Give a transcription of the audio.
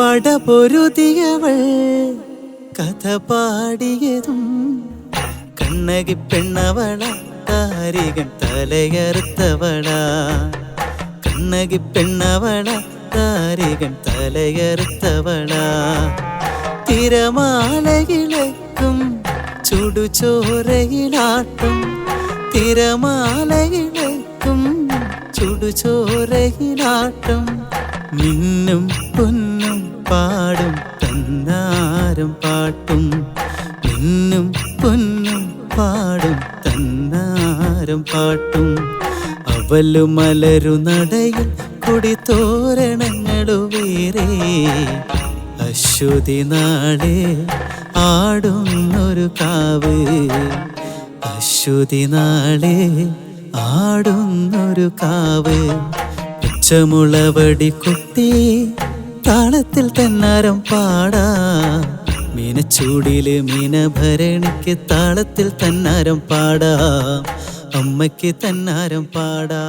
പടപൊരുതിയവൾ കഥ പാടിയതും കണ്ണകി പെണ്ണവള താരികൻ തലയറുത്തവള. കണ്ണകി പെണ്ണവള താരികൻ തലയറുത്തവള. തിരമാലയിളക്കും ചുടുചോരയിലാട്ടും തിരമാലയിളക്കും ചുടുചോരയിലാട്ടും മിന്നും പൊന്നും പാടും തന്നാരം പാട്ടും മിന്നും പൊന്നും പാടും തന്നാരം പാട്ടും. അവലു മലരു നടയിൽ കൊടി തോരണങ്ങളു വേറെ. അശ്വതി നാളെ ആടുന്നൊരു കാവ്. അശ്വതി നാളെ ആടുന്നൊരു കാവ്. ഉച്ചമുളവടി കുട്ടി താളത്തിൽ തന്നാരം പാടാ. മീനച്ചൂടിൽ മീനഭരണിക്ക് താളത്തിൽ തന്നാരം പാടാ. അമ്മയ്ക്ക് തന്നാരം പാടാ.